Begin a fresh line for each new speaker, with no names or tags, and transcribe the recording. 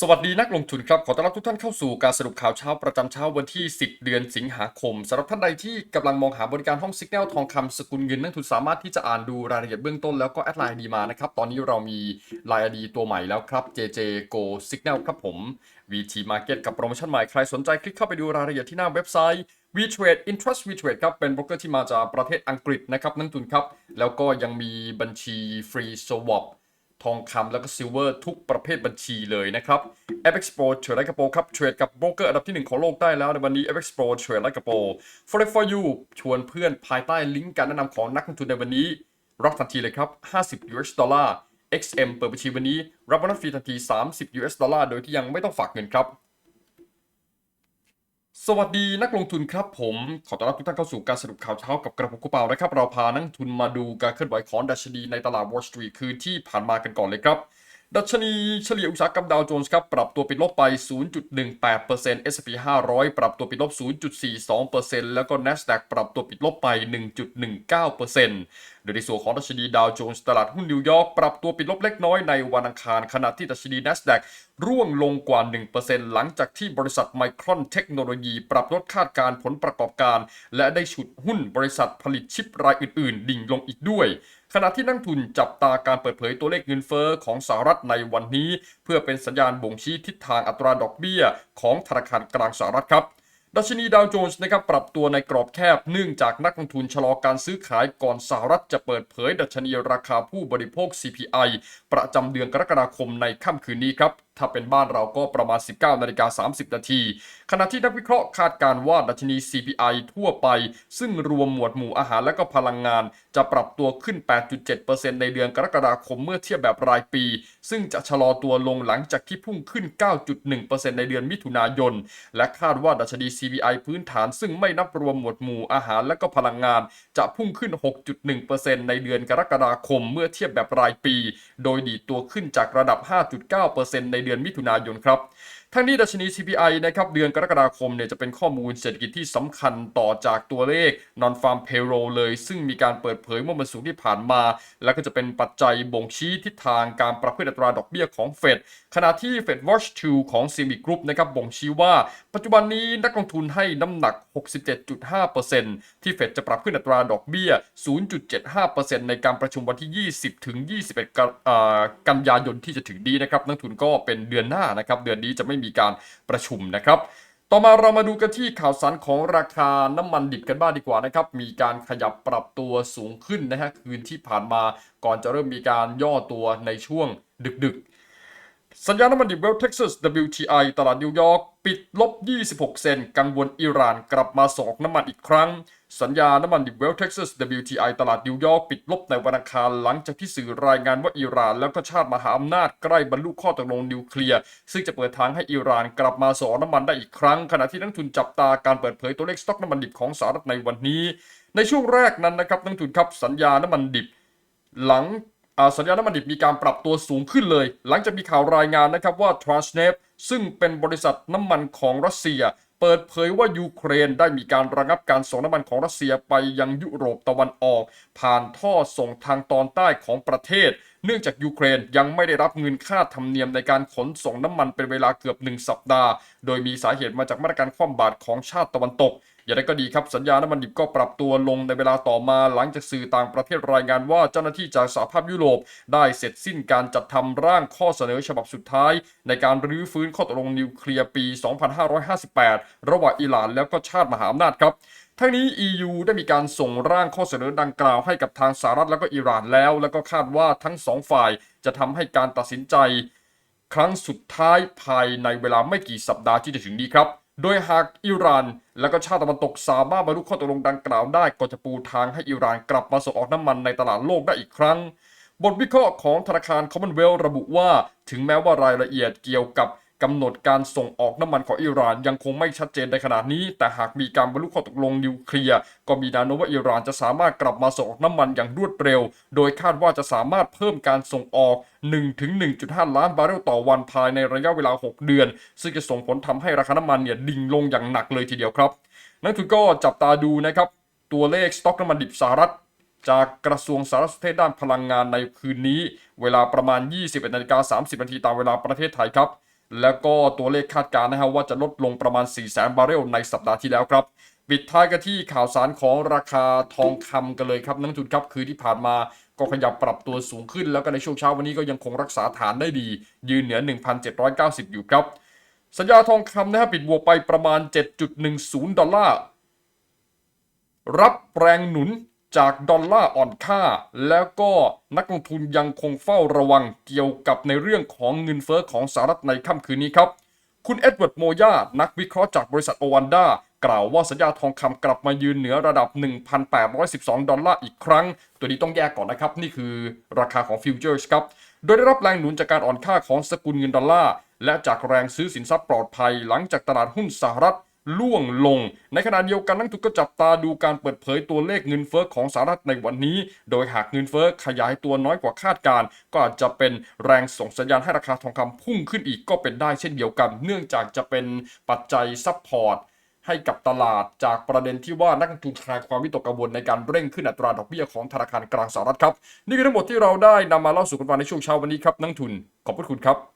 สวัสดีนักลงทุนครับ ขอต้อนรับทุกท่านเข้าสู่การสรุปข่าวเช้าประจำเช้าวันที่ 10 เดือนสิงหาคมสำหรับท่านใดที่กำลังมองหาบริการห้องสิกแนลทองคำสกุลเงินนักทุนสามารถที่จะอ่านดูรายละเอียดเบื้องต้นแล้วก็แอดไลน์ดีมานะครับ ตอนนี้เรามีไลน์ดีตัวใหม่แล้วครับ JJ Go Signal ครับผม VT Market กับโปรโมชั่นใหม่ใครสนใจคลิกเข้าไปดูรายละเอียดที่หน้าเว็บไซต์ WeTrade Interest WeTrade ครับเป็นโบรกเกอร์ที่มาจากประเทศอังกฤษนะครับนักทุนครับแล้วก็ยังมีบัญชีฟรี swap ทองคำแล้วก็ซิลเวอร์ทุกประเภทบัญชีเลยนะครับ f x Pro เทรดไลกระโปครับเทรดกับโบรกเกอร์อันดับที่ 1 ของโลกได้แล้วในวันนี้ f x Pro เทรดไลกระโปร Forex for you ชวนเพื่อนภายใต้ลิงก์การแนะนำของนักลงทุนในวันนี้ รับทันทีเลยครับ 50 US ดอลลาร์ XM เปิดบัญชีวันนี้ รับโบนัสฟรีทันที 30 US ดอลลาร์โดยที่ยังไม่ต้องฝากเงินครับ สวัสดีนักลงทุนครับผม ขอต้อนรับทุกท่านเข้าสู่การสรุปข่าวเช้ากับกระผมกุเปานะครับ เราพานักลงทุนมาดูการเคลื่อนไหวของดัชนีในตลาด Wall Street คืนที่ผ่านมากันก่อนเลยครับ ดัชนีเฉลี่ยอุตสาหกรรมดาวโจนส์ครับ ปรับตัวปิดลบไป 0.18% S&P 500 ปรับตัวปิดลบ 0.42%แล้วก็ NASDAQ ปรับตัวปิดลบไป 1.19% โดยในส่วนของดัชนีดาวโจนส์ตลาดหุ้นนิวยอร์กปรับตัวปิดลบเล็กน้อยในวันอังคาร ขณะที่ดัชนี NASDAQ ร่วงลงกว่า 1%หลังจากที่บริษัทไมครอนเทคโนโลยี ปรับลดคาดการผลประกอบการ และได้ฉุดหุ้นบริษัทผลิตชิปรายอื่น ๆ ดิ่งลงอีกด้วยขณะที่นักทุนจับตาการเปิดเผยตัวเลขเงินเฟอ้อของสหรัฐในวันนี้ เพื่อเป็นสัญญาณบ่งชี้ทิศทางอัตราดอกเบี้ยของธนาคารกลางสหรัฐครับ ดัชนีดาวโจนส์นะครับปรับตัวในกรอบแคบเนื่องจากนักลงทุนชะลอการซื้อขายก่อนสหรัฐจะเปิดเผยดัชนีราคาผู้บริโภค CPI ประจำเดือนกรกฎาคมในค่ำคืนนี้ครับถ้าเป็นบ้านเราก็ประมาณ 19นาฬิกา30 นาที ขณะที่นักวิเคราะห์คาดการว่าดัชนี CPI ทั่วไป ซึ่งรวมหมวดหมู่อาหารและก็พลังงาน จะปรับตัวขึ้น 8.7%ในเดือนกรกฎาคมเมื่อเทียบแบบรายปี ซึ่งจะชะลอตัวลงหลังจากที่พุ่งขึ้น 9.1%ในเดือนมิถุนายน และคาดว่าดัชนี CPI พื้นฐาน ซึ่งไม่นับรวมหมวดหมู่อาหารและก็พลังงาน จะพุ่งขึ้น 6.1%ในเดือนกรกฎาคมเมื่อเทียบแบบรายปี โดยดีตัวขึ้นจากระดับ 5.9%ในเดือนมิถุนายนครับ ทั้งนี้ดัชนี CPI นะครับเดือนกรกฎาคมเนี่ยจะเป็นข้อมูลเศรษฐกิจที่สำคัญต่อจากตัวเลข Non-Farm Payroll เลย ซึ่งมีการเปิดเผยเมื่อวันศุกร์ที่ผ่านมา แล้วก็จะเป็นปัจจัยบ่งชี้ทิศทางการปรับขึ้นอัตราดอกเบี้ยของเฟดขณะที่ Fed Watch 2 ของ CME Group นะครับบ่งชี้ว่าปัจจุบันนี้นักลงทุนให้น้ำหนัก 67.5%ที่เฟดจะปรับขึ้นอัตราดอกเบี้ย 0.75%ในการประชุมวันที่ 20 ถึง 21 กันยายนที่จะถึงนี้นะครับนักทุนก็เป็นเดือนหน้านะครับเดือนนี้จะไม่มีการประชุมนะครับ ต่อมาเรามาดูกันที่ข่าวสารของราคาน้ำมันดิบกันบ้างดีกว่านะครับ มีการขยับปรับตัวสูงขึ้นนะฮะคืนที่ผ่านมาก่อนจะเริ่มมีการย่อตัวในช่วงดึกๆ สัญญาณน้ำมันดิบเวลเท็กซัส WTI ตลาดนิวยอร์กปิดลบ 26 เซนต์กังวลอิหร่านกลับมาสอกน้ำมันอีกครั้ง สัญญาน้ำมันดิบเวลเท็กซัส WTI ตลาดนิวยอร์กปิดลบในวันอังคารหลังจากที่สื่อรายงานว่าอิหร่านแล้วก็ชาติมหาอำนาจใกล้บรรลุข้อตกลงนิวเคลียร์ ซึ่งจะเปิดทางให้อิหร่านกลับมาสอกน้ำมันได้อีกครั้ง ขณะที่นักทุนจับตาการเปิดเผยตัวเลขสต็อกน้ำมันดิบของสหรัฐในวันนี้ ในช่วงแรกนั้นนะครับนักทุนครับสัญญาน้ำมันดิบหลัง สัญญาณน้ำมันดิบมีการปรับตัวสูงขึ้นเลย หลังจากมีข่าวรายงานนะครับว่า Transneft ซึ่งเป็นบริษัทน้ำมันของรัสเซีย เปิดเผยว่ายูเครนได้มีการระงับการส่งน้ำมันของรัสเซียไปยังยุโรปตะวันออก ผ่านท่อส่งทางตอนใต้ของประเทศ เนื่องจากยูเครนยังไม่ได้รับเงินค่าธรรมเนียมในการขนส่งน้ำมันเป็นเวลาเกือบหนึ่งสัปดาห์ โดยมีสาเหตุมาจากมาตรการคว่ำบาตรของชาติตะวันตก อย่างไรก็ดีครับสัญญาน้ำมันดิบก็ปรับตัวลงในเวลาต่อมาหลังจากสื่อต่างประเทศรายงานว่าเจ้าหน้าที่จากสหภาพยุโรป ได้เสร็จสิ้นการจัดทำร่างข้อเสนอฉบับสุดท้าย ในการรื้อฟื้นข้อตกลงนิวเคลียร์ปี 2558 ระหว่างอิหร่านแล้วก็ชาติมหาอำนาจครับทั้งนี้ EU ได้มีการส่งร่างข้อเสนอดังกล่าวให้กับทางสหรัฐแล้วก็อิหร่านแล้ว แล้วก็คาดว่าทั้งสองฝ่ายจะทำให้การตัดสินใจ ครั้งสุดท้ายภายในเวลาไม่กี่สัปดาห์ที่จะถึงนี้ครับ โดยหากอิหร่าน และก็ชาติตะวันตกสามารถบรรลุข้อตกลงดังกล่าวได้ก็จะปูทางให้อิหร่านกลับมาส่งออกน้ำมันในตลาดโลกได้อีกครั้ง บทวิเคราะห์ของธนาคารคอมมอนเวลระบุว่า ถึงแม้ว่ารายละเอียดเกี่ยวกับ กำหนดการส่งออกน้ำมันของอิหร่านยังคงไม่ชัดเจนในขณะนี้ แต่หากมีการบรรลุข้อตกลงนิวเคลียร์ก็มีแนวโน้มว่าอิหร่านจะสามารถกลับมาส่งออกน้ำมันอย่างรวดเร็ว โดยคาดว่าจะสามารถเพิ่มการส่งออก 1-1.5 ล้านบาร์เรลต่อวันภายในระยะเวลา 6 เดือน ซึ่งจะส่งผลทำให้ราคาน้ำมันเนี่ยดิ่งลงอย่างหนักเลยทีเดียวครับนักทุนก็จับตาดูนะครับตัวเลขสต็อกน้ำมันดิบสหรัฐจากกระทรวงสารสนเทศด้านพลังงานในคืนนี้ เวลาประมาณ 21นาฬิกา30นาทีตามเวลาประเทศไทยครับ แล้วก็ตัวเลขคาดการณ์นะฮะว่าจะลดลงประมาณ 4 0 0 0 0บาร์เรลในสัปดาห์ที่แล้วครับปิดท้ายกันที่ข่าวสารของราคาทองคำกันเลยครับนักทุนครับคือที่ผ่านมาก็ขยับปรับตัวสูงขึ้น แล้วก็ในช่วงเช้าวันนี้ก็ยังคงรักษาฐานได้ดี ยืนเหนือ 1,790 อยู่ครับสัญญาทองคำนะฮะปิดบวกไปประมาณ 7.10 ดอลลาร์ รับแรงหนุน จากดอลลาร์อ่อนค่า แล้วก็นักลงทุนยังคงเฝ้าระวังเกี่ยวกับในเรื่องของเงินเฟ้อของสหรัฐในค่ำคืนนี้ครับ คุณเอ็ดเวิร์ดโมยา นักวิเคราะห์จากบริษัทโอวันดากล่าวว่าสัญญาทองคำกลับมายืนเหนือระดับ 1,812 ดอลลาร์อีกครั้ง ตัวนี้ต้องแยกก่อนนะครับ นี่คือราคาของฟิวเจอร์สครับ โดยได้รับแรงหนุนจากการอ่อนค่าของสกุลเงินดอลลาร์และจากแรงซื้อสินทรัพย์ปลอดภัยหลังจากตลาดหุ้นสหรัฐ ล่วงลง ในขณะเดียวกันนักทุนก็จับตาดูการเปิดเผยตัวเลขเงินเฟ้อของสหรัฐในวันนี้ โดยหากเงินเฟ้อขยายตัวน้อยกว่าคาดการ ก็อาจจะเป็นแรงส่งสัญญาณให้ราคาทองคำพุ่งขึ้นอีกก็เป็นได้เช่นเดียวกัน เนื่องจากจะเป็นปัจจัยซับพอร์ตให้กับตลาดจากประเด็นที่ว่านักลงทุนคลายความวิตกกังวลในการเร่งขึ้นอัตราดอกเบี้ยของธนาคารกลางสหรัฐครับ นี่คือทั้งหมดที่เราได้นำมาเล่าสู่กันฟังในช่วงเช้าวันนี้ครับนักทุนขอบพระคุณครับ